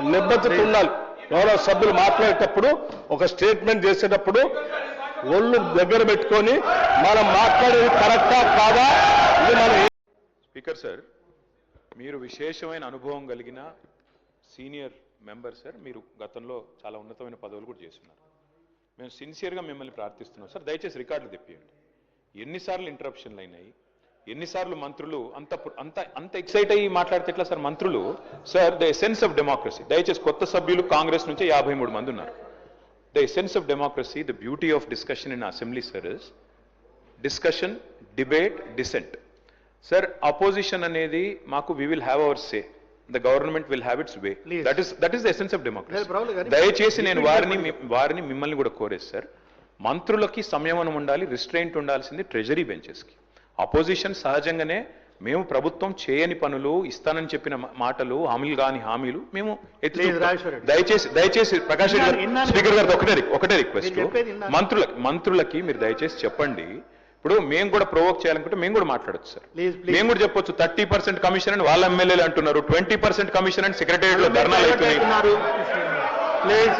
నిబద్ధత ఉండాలి గౌరవ సభ్యులు మాట్లాడేటప్పుడు ఒక స్టేట్మెంట్ చేసేటప్పుడు ఒళ్ళు దగ్గర పెట్టుకొని మనం మాట్లాడేది కరెక్టా కాదా? ఇది మనం స్పీకర్ సార్ మీరు విశేషమైన అనుభవం కలిగిన సీనియర్ మెంబర్ సార్ మీరు గతంలో చాలా ఉన్నతమైన పదవులు కూడా చేస్తున్నారు. మేము సిన్సియర్గా మిమ్మల్ని ప్రార్థిస్తున్నాం. సార్ దయచేసి రికార్డులు తెప్పియండి. ఎన్నిసార్లు ఇంటరప్షన్లు అయినాయి? ఎన్నిసార్లు మంత్రులు అంత అంత అంత ఎక్సైట్ అయ్యి మాట్లాడితే ఎట్లా సార్ మంత్రులు? Sir the essence of democracy దయచేసి కొత్త సభ్యులు కాంగ్రెస్ నుంచి యాభై మూడు మంది ఉన్నారు. The essence of democracy the beauty of discussion in assembly sir is discussion debate dissent sir opposition అనేది మాకు we will have our say the government will have its way. That is that is the essence of democracy దయచేసి నేను వారిని వారిని మిమ్మల్ని కూడా కోరేది sir మంత్రులకి సంయమనం ఉండాలి రిస్ట్రైంట్ ఉండాల్సింది ట్రెజరీ బెంచెస్కి అపోజిషన్ సహజంగానే మేము ప్రభుత్వం చేయని పనులు ఇస్తానని చెప్పిన మాటలు హామీలు కాని హామీలు మేము. దయచేసి దయచేసి ప్రకాష్ రెడ్డి గారు. స్పీకర్ గారు ఒకటే ఒకటే రిక్వెస్ట్. మంత్రులకి మంత్రులకి మీరు దయచేసి చెప్పండి. ఇప్పుడు మేము కూడా ప్రొవోక్ చేయాలనుకుంటే మేము కూడా మాట్లాడొచ్చు సార్. మేము కూడా చెప్పొచ్చు థర్టీ పర్సెంట్ కమిషన్ అని వాళ్ళ ఎమ్మెల్యేలు అంటున్నారు ట్వంటీ పర్సెంట్ కమిషన్ అని సెక్రటరియట్లో ధర్నాలు అవుతున్నాయి. ప్లీజ్.